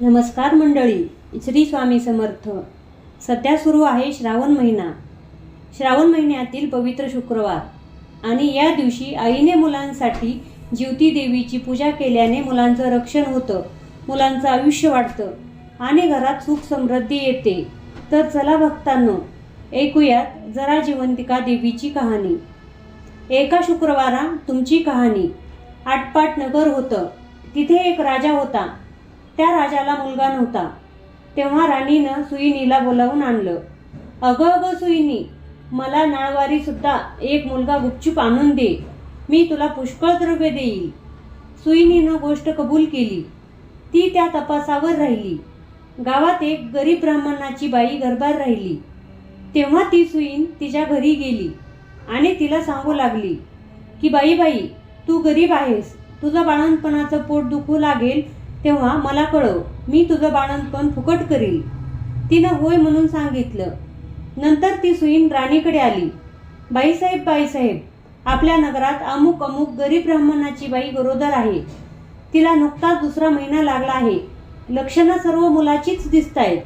नमस्कार मंडळी श्री स्वामी समर्थ. सध्या सुरू आहे श्रावण महिना. श्रावण महिन्यातील पवित्र शुक्रवार. आणि या दिवशी आईने मुलांसाठी ज्योती देवीची पूजा केल्याने मुलांचं रक्षण होतं मुलांचं आयुष्य वाढतं आणि घरात सुख समृद्धी येते. तर चला भक्तांनो ऐकूयात जरा जिवंतिका देवीची कहाणी. एका शुक्रवारा तुमची कहाणी. आटपाट नगर होतं. तिथे एक राजा होता. त्या राजाला मुलगा नव्हता. तेव्हा राणीनं सुईनीला बोलावून आणलं. अगं अगं सुईनी मला नाळवारी सुद्धा एक मुलगा गुपचूप आणून दे. मी तुला पुष्कळ द्रव्य देईल. सुईनीनं गोष्ट कबूल केली. ती त्या तपासावर राहिली. गावात एक गरीब ब्राह्मणाची बाई गरबार राहिली. तेव्हा ती सुईन तिच्या घरी गेली आणि तिला सांगू लागली की बाई बाई तू गरीब आहेस. तुझं बाळणपणाचं पोट दुखू लागेल तेव्हा मला कळव मी तुझं बाणंतपण फुकट करील तिनं होय म्हणून सांगितलं. नंतर ती सुईन राणीकडे आली. बाईसाहेब बाईसाहेब आपल्या नगरात अमुक अमुक गरीब ब्राह्मणाची बाई गरोदर आहे. तिला नुकताच दुसरा महिना लागला आहे. लक्षणं सर्व मुलाचीच दिसत आहेत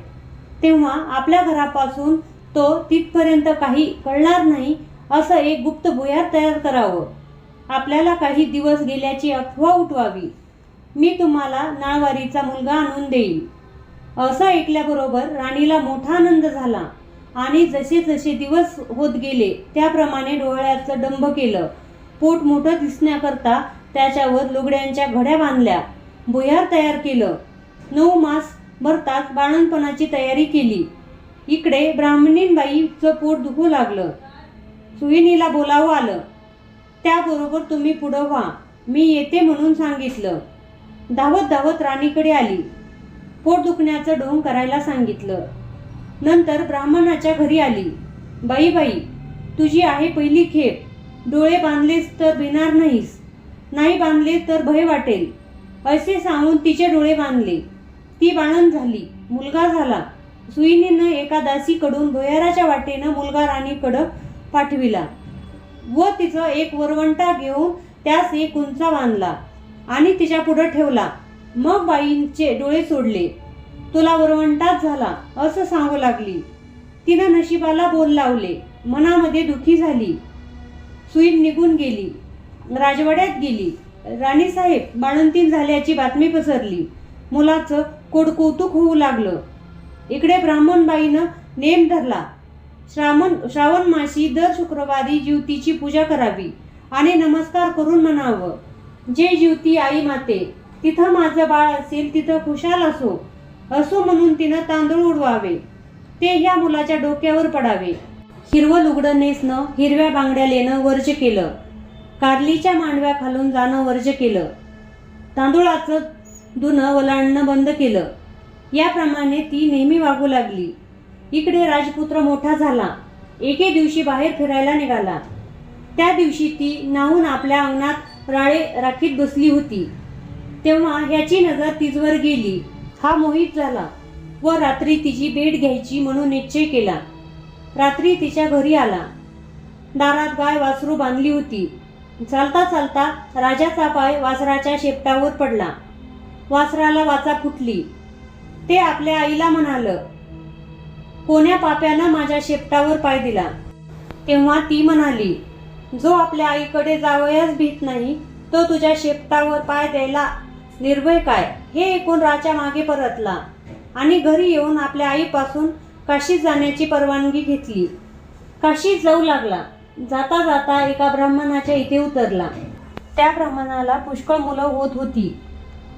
तेव्हा आपल्या घरापासून तो तिथपर्यंत काही कळणार नाही असं एक गुप्त भुयार तयार करावं. आपल्याला काही दिवस गेल्याची अफवा उठवावी. मी तुम्हाला नाळवारीचा मुलगा आणून देईन. असं ऐकल्याबरोबर राणीला मोठा आनंद झाला. आणि जसे जसे दिवस होत गेले त्याप्रमाणे डोळ्याचं डंब केलं. पोट मोठं दिसण्याकरता त्याच्यावर लुगड्यांच्या घड्या बांधल्या. भुयार तयार केलं. नऊ मास भरताच बाळणपणाची तयारी केली. इकडे ब्राह्मणींबाईचं पोट दुखू लागलं. सुहिनीला बोलावं आलं. त्याबरोबर तुम्ही पुढं व्हा. मी येते म्हणून सांगितलं. धावत धावत राणीकडे आली. पोट दुखण्याचं ढोंग करायला सांगितलं. नंतर ब्राह्मणाच्या घरी आली. बाई बाई तुझी आहे पहिली खेप. डोळे बांधलेस तर भिणार नाहीस. नाही बांधले तर भय वाटेल. असे सांगून तिचे डोळे बांधले. ती बाणन झाली. मुलगा झाला. सुईनीनं एका दासीकडून भुयाराच्या वाटेनं मुलगा राणीकडं पाठविला. व तिचं एक वरवंटा घेऊन त्यास एक उंचा बांधला. आणि तिच्या पुढं ठेवला. मग बाईंचे डोळे सोडले. तुला वरवंटाच झाला असं सांगू लागली. तिनं नशिबाला बोल लावले. मनामध्ये दुखी झाली. सुईन निघून गेली. राजवाड्यात गेली. राणीसाहेब बाळंतीन झाल्याची बातमी पसरली. मुलाचं कोडकौतुक होऊ लागलं. इकडे ब्राह्मणबाईनं नेम धरला. श्रावण श्रावण मासी दर शुक्रवारी ज्योतीची पूजा करावी आणि नमस्कार करून म्हणावं. जे जीवती आई माते तिथं माझं बाळ असेल तिथं खुशाल असो असो म्हणून तिनं तांदूळ उडवावे ते ह्या मुलाच्या डोक्यावर पडावे. हिरवं लुगडं नेसणं हिरव्या बांगड्या लेणं वर्ज केलं. कारलीच्या मांडव्या खालून जाणं वर्ज केलं. तांदूळाचं धुणं वलांडणं बंद केलं. याप्रमाणे ती नेहमी वागू लागली. इकडे राजपुत्र मोठा झाला. एके दिवशी बाहेर फिरायला निघाला. त्या दिवशी ती नाहून आपल्या अंगणात राळे राखीत बसली होती. तेव्हा ह्याची नजर तिजवर गेली. हा मोहित झाला व रात्री तिची भेट घ्यायची म्हणून निश्चय केला. रात्री तिच्या घरी आला. दारात गाय वासरू बांधली होती. चालता चालता राजाचा पाय वासराच्या शेपटावर पडला. वासराला वाचा फुटली. ते आपल्या आईला म्हणालं कोण्या पाप्यानं माझ्या शेपटावर पाय दिला? तेव्हा ती म्हणाली जो आपल्या आईकडे जावयास भीत नाही तो तुझ्या शेपटावर पाय द्यायला निर्भय काय? हे ऐकून राजा मागे परतला आणि घरी येऊन आपल्या आईपासून काशीत जाण्याची परवानगी घेतली. काशीत जाऊ लागला. जाता जाता एका ब्राह्मणाच्या इथे उतरला. त्या ब्राह्मणाला पुष्कळ मुलं होत होती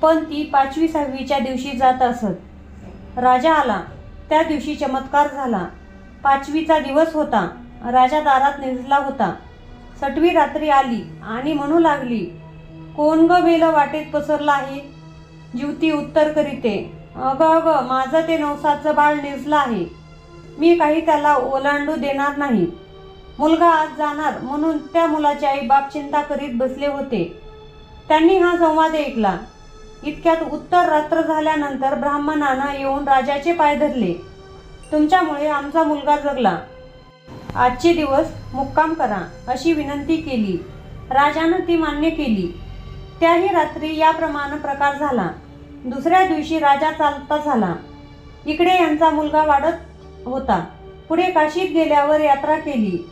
पण ती पाचवी सहावीच्या दिवशी जात असत. राजा आला. त्या दिवशी चमत्कार झाला. पाचवीचा दिवस होता. राजा दारात निजला होता. सटवी रात्री आली आणि म्हणू लागली कोण ग मेलं वाटेत पसरला आहे ज्युती उत्तर करीते अगं अगं माझं ते नवसाचं बाळ निजलं आहे. मी काही त्याला ओलांडू देणार नाही. मुलगा आज जाणार म्हणून त्या मुलाचे आई बाप चिंता करीत बसले होते. त्यांनी हा संवाद ऐकला. इतक्यात उत्तर रात्र झाल्यानंतर ब्राह्मणानं येऊन राजाचे पाय धरले. तुमच्यामुळे आमचा मुलगा जगला. आजचे दिवस मुक्काम करा अशी विनंती केली. राजानं ती मान्य केली. त्याही रात्री याप्रमाणे प्रकार झाला. दुसऱ्या दिवशी राजा चालता झाला. इकडे यांचा मुलगा वाढत होता. पुढे काशीत गेल्यावर यात्रा केली.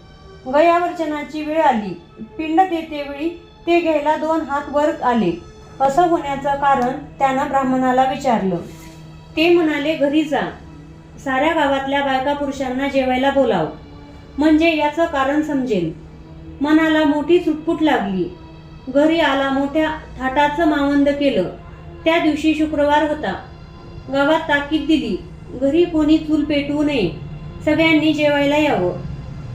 गयावर्चनाची वेळ आली. पिंड देतेवेळी ते घ्यायला दोन हात वर आले. असं होण्याचं कारण त्यानं ब्राह्मणाला विचारलं. ते म्हणाले घरी जा. साऱ्या गावातल्या बायका पुरुषांना जेवायला बोलाव. म्हणजे याचं कारण समजेल मनाला मोठी चुटपुट लागली. घरी आला मोठ्या थाटाचं मावंद केलं. त्या दिवशी शुक्रवार होता. गावात ताकीद दिली. घरी कोणी चूल पेटवू नये. सगळ्यांनी जेवायला यावं.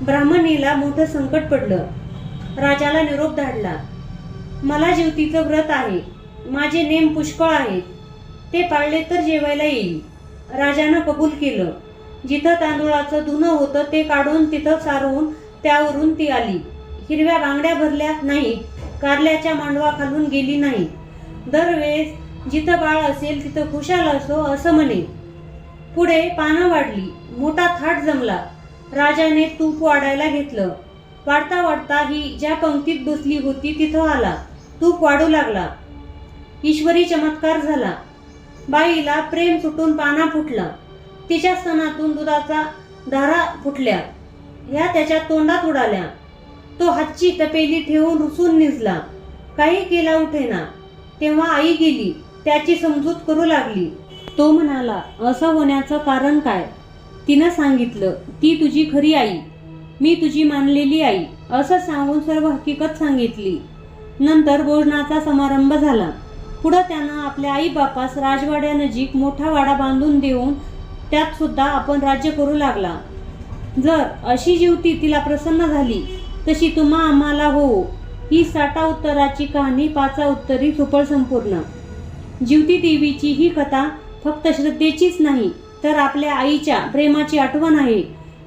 ब्राह्मणीला मोठं संकट पडलं. राजाला निरोप धाडला. मला ज्योतीचं व्रत आहे. माझे नेम पुष्कळ आहेत. ते पाळले तर जेवायला येईल. राजानं कबूल केलं. जिथं तांदूळाचं धुणं होतं ते काढून तिथं सारवून त्यावरून ती आली. हिरव्या बांगड्या भरल्या नाही कारल्याच्या मांडवा खालून गेली नाही दरवेळेस जिथं बाळ असेल तिथं खुशाल असो असं म्हणे. पुढे पानं वाढली मोठा थाट जमला. राजाने तूप वाढायला घेतलं. वाढता वाढता ही ज्या पंक्तीत बसली होती तिथं आला. तूप वाढू लागला. ईश्वरी चमत्कार झाला. बाईला प्रेम सुटून पाना फुटला. तिच्या स्तनातून दुधाचा धारा फुटल्या. ह्या त्याच्या तोंडात उडाल्या. तो हातची तपेली ठेवून रुसून निजला. काही केला उठेना. तेव्हा आई गेली. त्याची समजूत करू लागली. तो म्हणाला असं होण्याचं कारण काय? तिनं सांगितलं ती तुझी खरी आई. मी तुझी मानलेली आई. असं सांगून सर्व हकीकत सांगितली. नंतर भोजनाचा समारंभ झाला. पुढं त्यानं आपल्या आई बापास राजवाड्यानजीक मोठा वाडा बांधून देऊन त्यात सुद्धा आपण राज्य करू लागला. जर अशी जीवती तिला प्रसन्न झाली तशी तुम्हा आम्हाला हो. ही साठा उत्तराची कहाणी पाचा उत्तरी सुफळ संपूर्ण. जीवती देवीची ही कथा फक्त श्रद्धेचीच नाही तर आपल्या आईच्या प्रेमाची आठवण आहे.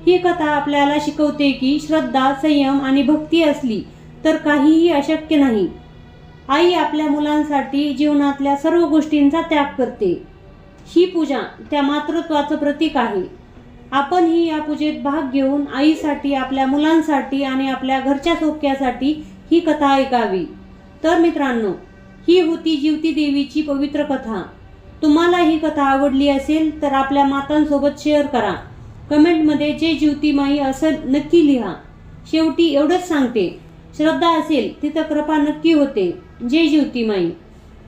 ही कथा आपल्याला शिकवते की श्रद्धा संयम आणि भक्ती असली तर काहीही अशक्य नाही. आई आपल्या मुलांसाठी जीवनातल्या सर्व गोष्टींचा त्याग करते. ही पूजा त्या मातृत्वाचं प्रतीक आहे. आपणही या पूजेत भाग घेऊन आईसाठी आपल्या मुलांसाठी आणि आपल्या घरच्या सौख्यासाठी ही कथा ऐकावी. तर मित्रांनो ही होती जीवती देवीची पवित्र कथा. तुम्हाला ही कथा आवडली असेल तर आपल्या मातांसोबत शेअर करा. कमेंटमध्ये जे ज्योतिमाई असं नक्की लिहा. शेवटी एवढंच सांगते. श्रद्धा असेल तिथं कृपा नक्की होते. जय ज्योतिमाई